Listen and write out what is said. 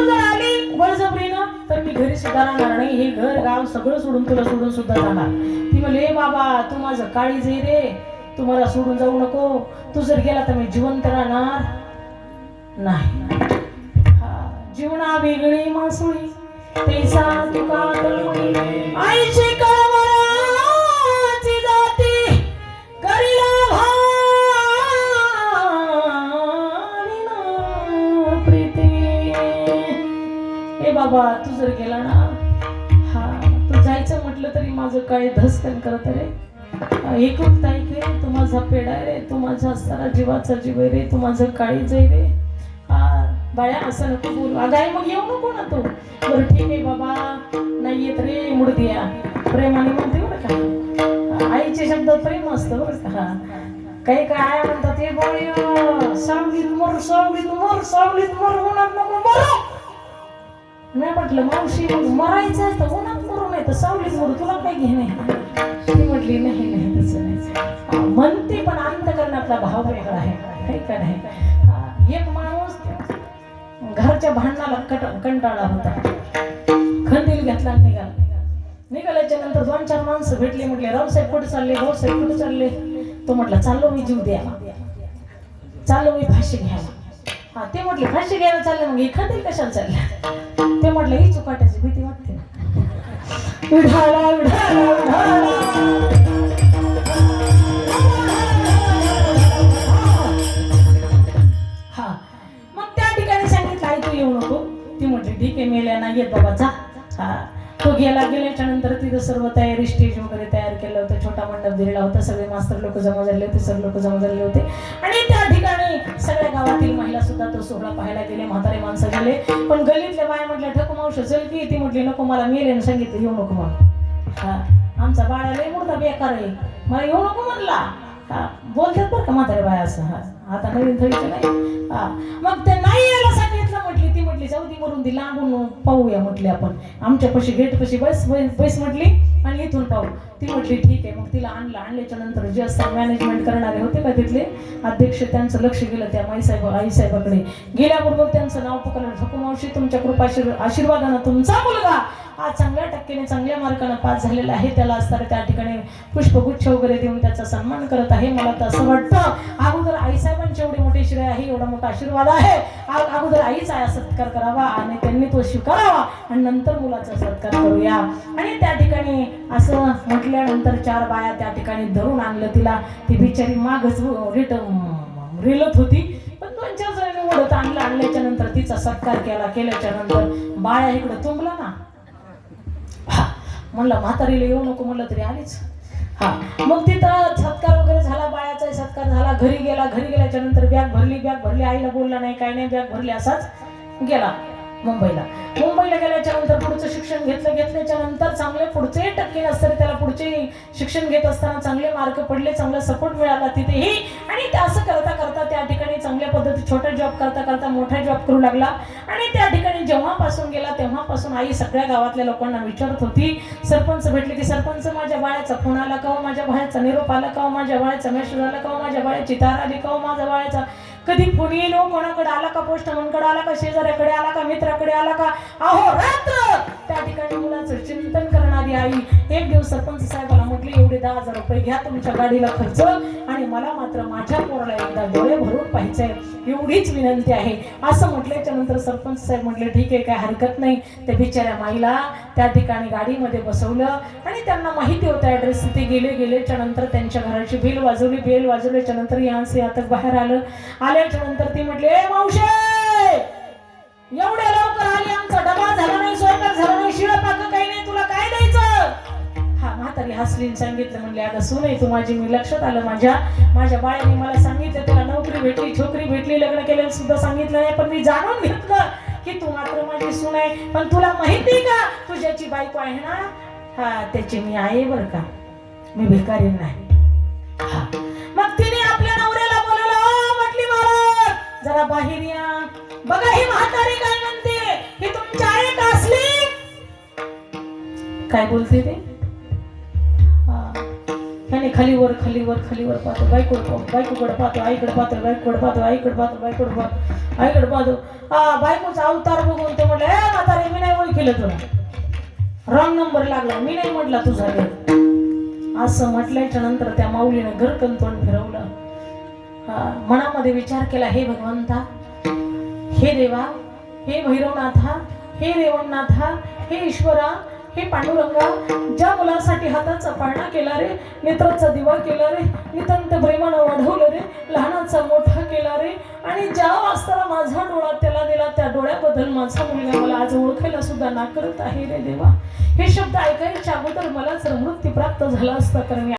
तू जर आली बळजबरीनं तर मी घरी सुद्धा राहणार नाही. हे घर गाव सगळं सोडून तुला सोडून सुद्धा जाणार. ती म्हणले बाबा तू माझं काळी जे रे तू मला सोडून जाऊ नको. तू जर गेला तर मी जिवंत राहणार नाही. जीवना वेगळी मासुळी. पैसा तुका आईची देवा तू जर गेला ना हा तू जायचं म्हटलं तरी माझं काय धसकन करत रे. एकूण ताईक रे तू माझा पेडा रे तू माझा असताना जीवाचा जीव आहे रे तू माझं काळीज आहे रे. हा बाया असं नको बोलू. अगाय मग येऊ नको ना तू. बरं ठीक आहे बाबा. नाही येत रे मुडदिया. प्रेमाने म्हणते बरं का. आईचे शब्द प्रेम असतं बरं का. हा. काही काय आया म्हणतात हे बोल. सांगलीत मोर सावलीत मोर सावलीत मोर होणार नको मोर नाही म्हटलं मावशी मग मरायचं आहे तर उन्हात मरू नाही तर सावलीत मरू तुला काय घेणे ती म्हटली नाही नाही तसं नाही. म्हणते पण अंतकरणातला भाव वेगळा आहे. काही का नाही? एक माणूस घरच्या भांडणाला कट कंटाळा होता. खंदील घेतला निघाला. निघाल्याच्या नंतर दोन चार माणसं भेटली म्हटले रावसाहेब कुठे चालले? रावसाहेब कुठे चालले? तो म्हटला चाललो मी जीव द्यायला. चाललो मी फाशी घ्यायला. हा ते म्हटले फाशी घ्यायला चालले मग हे कशाला चाललं? ते म्हटलं ही चुकाट्याची भीती वाटते विढाला विढाला विढाला. हा मग त्या ठिकाणी सांगितलं आई तू येऊ नको. ती म्हटली ठीक आहे मेल्या नाही येत बाबाचा हा तो गेला गेल्याच्यानंतर तिथं सर्व तयारी स्टेज वगैरे तयार केलं होतं छोटा मंडप दिलेला होता सगळे मास्तर लोक जमा झाले होते सर्व लोक जमा झाले होते. आणि त्या ठिकाणी महिला तो सोहळा पाहायला गेले म्हातारे माणसं गेले पण गल्लीतल्या बाया म्हटल्या ठकू मावशी चल की. ती म्हटली नको मला मेले आणि सांगितलं येऊ नको म्हणून. हा आमचा बाळा लय मोठा बेकार आहे. मला येऊ नको म्हणला. हा बोलतात बरं का म्हातारे बाया असं हा. आता नवीन थळीचं नाही. हा. मग ते नाही यायला सांगितलं म्हटली ती म्हटली जाऊ ती मरून दिला लांबून पाहूया म्हटली आपण. आमच्या पशी गेट पशी बस बस म्हटली आणि इथून पाहू. ती म्हटली ठीक आहे. मग तिला आणलं. आणल्याच्या नंतर जे असतात मॅनेजमेंट करणारे होते का तिथले अध्यक्ष त्यांचं लक्ष गेलं त्या माईसाहेब आईसाहेबाकडे गेल्याबरोबर त्यांचं नाव पकडलं ठकू तुमच्या कृपा आशीर्वादानं तुमचा मुलगा आज चांगल्या टक्केने चांगल्या मार्कानं पास झालेला आहे. त्याला असताना त्या ठिकाणी पुष्पगुच्छ वगैरे देऊन त्याचा सन्मान करत आहे. मला तर असं वाटतं अगोदर आईसाहेबांचे एवढे मोठी श्रेय आहे एवढा मोठा आशीर्वाद आहे. अगोदर आईचा सत्कार करावा आणि त्यांनी तो स्वीकारावा आणि नंतर मुलाचा सत्कार करूया. आणि त्या ठिकाणी असं म्हटल्यानंतर चार बाया त्या ठिकाणी धरून आणलं तिला. ती बिचारी मागच रिट रिलत होती. पण दोन चार जणांनी ओढत आणलं. आणल्याच्या नंतर तिचा सत्कार केला. केल्याच्यानंतर बाया इकडं तुंबला ना. हा म्हणलं म्हातारीला येऊ नको म्हणलं तरी आलीच. हा. मग तिथं सत्कार वगैरे झाला बायाचा सत्कार झाला घरी गेला घरी गेल्याच्यानंतर बॅग भरली बॅग भरली आईला बोलला नाही काय नाही बॅग भरली असाच गेला मुंबईला. मुंबईला गेल्याच्यानंतर पुढचं शिक्षण घेतलं घेतल्याच्या नंतर चांगले पुढचे टक्के नसतं त्याला पुढचे शिक्षण घेत असताना चांगले मार्क पडले चांगला सपोर्ट मिळाला तिथेही. आणि असं करता करता त्या ठिकाणी चांगल्या पद्धती छोटा जॉब करता करता मोठा जॉब करू लागला. आणि त्या ठिकाणी जेव्हापासून तेव्हापासून आई सगळ्या गावातल्या लोकांना विचारत होती सरपंच भेटले की सरपंच माझ्या बाळ्याचा फोन आला का हो? माझ्या बाळ्याचा निरोप आला का हो? माझ्या बाळ्याचा मेसेज आला का हो? माझ्या बाळ्याची तार आली का माझ्या बाळ्याचा कधी फोन येईल कोणाकडे आला का? पोस्टमनकडे आला का? शेजाऱ्याकडे आला का? मित्राकडे आला का? अहो रात्र! त्या ठिकाणी मुलाचं चिंतन म्हणाली आई. एक दिवस सरपंच साहेबाला म्हटले एवढे दहा हजार रुपये घ्या तुमच्या गाडीला खर्च आणि मला मात्र माझ्या पोराला एकदा डोळे भरून पाहिजे एवढीच विनंती आहे. असं म्हटल्याच्या नंतर सरपंच साहेब म्हटले ठीक आहे काय हरकत नाही. त्या बिचाऱ्या माईला त्या ठिकाणी गाडीमध्ये बसवलं आणि त्यांना माहिती होतं ॲड्रेस तिथे गेले गेल्याच्यानंतर त्यांच्या घराची बेल वाजवली. बेल वाजवल्याच्या नंतर यांचे आता बाहेर आलं. आल्याच्यानंतर ती म्हटली ए मावशे! म्हातारी हसलीन सांगितलं म्हणले अगं सुनई तू माझी मी लक्षात आलं माझ्या माझ्या बाळाने मला सांगितलं तुला नोकरी भेटली छोकरी भेटली लग्न केलेलं सुद्धा सांगितलं नाही पण मी जाणून घेतलं की तू मात्र माझी सून आहे. पण तुला माहिती का तुझ्याची बायको आहे ना हा त्याची मी आहे बरं का. मी भिकारी नाही. हा. मग तिने आपल्या नवऱ्याला बोलवलं म्हटली मला जरा बाहेर या. बघा ही म्हातारी काय म्हणते ही तुमच्या आहे का असली? काय बोलते ते? आणि खालीवर खालीवर खालीवर पाहतो. बायकोड बायकोकडे पाहतो आईकडे पाहतो बायकोकडे पाहतो आईकडे पाहतो बायकोकडे पाहतो आईकडे पाहतो. हा बायकोचा अवतार बघून ते म्हटलं ए म्हातारे मी नाही ओळखीलं तुला. रॉंग नंबर लागला. मी नाही म्हटला तुझा घर असं म्हटल्याच्या नंतर त्या माऊलीनं घरकन तोंड फिरवलं. मनामध्ये विचार केला हे भगवंता हे देवा हे भैरवनाथा हे रेवणनाथा हे ईश्वरा हे पांडुरंगा ज्या मुलासाठी हाताचा पाळणा केला रे नेत्राचा दिवा केला रे नितंत प्रेमानं वाढवलं रे लहानाचा मोठा केला रे आणि ज्या वास्ताला माझा डोळा त्याला दिला त्या डोळ्याबद्दल माझा मुलगा मला आज ओळखायला सुद्धा नाकारत आहे रे देवा. हे शब्द ऐकायच्या अगोदर मला जर मृत्यू प्राप्त झाला असता तर मी